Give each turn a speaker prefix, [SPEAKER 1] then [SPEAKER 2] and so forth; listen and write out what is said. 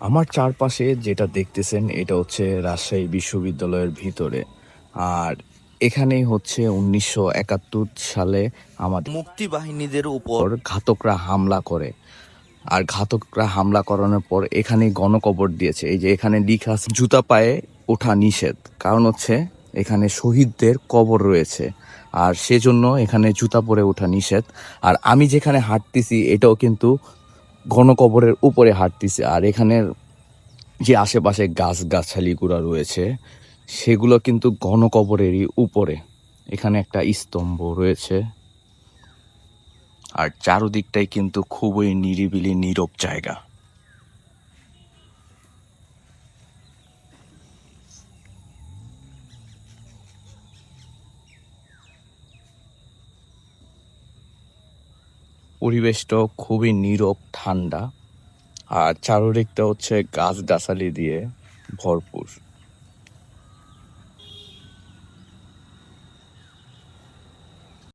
[SPEAKER 1] আমার চারপাশে যেটা দেখতেছেন এটা হচ্ছে রাজশাহী বিশ্ববিদ্যালয়ের ভিতরে। আর এখানেই হচ্ছে উনিশশো একাত্তর সালে আমাদের
[SPEAKER 2] মুক্তিবাহিনীদের উপর
[SPEAKER 1] ঘাতকরা হামলা করে। আর ঘাতকরা হামলা করানোর পর এখানে গণকবর দিয়েছে। এই যে এখানে লিখা জুতা পায়ে ওঠা নিষেধ। কারণ হচ্ছে এখানে শহীদদের কবর রয়েছে। আর সেজন্য এখানে জুতা পরে ওঠা নিষেধ। আর আমি যেখানে হাঁটতেছি এটাও কিন্তু গণকবরের উপরে হাঁটতেছি। আর এখানের যে আশেপাশে গাছ গাছালিগুলো রয়েছে, সেগুলো কিন্তু গণকবরেরই উপরে। এখানে একটা স্তম্ভ রয়েছে। আর চারদিকটাই কিন্তু খুবই নিরিবিলি, নীরব জায়গা। পরিবেশটাও খুবই নীরব ঠান্ডা। আর চারদিকটা হচ্ছে গাছ গাছালি দিয়ে ভরপুর।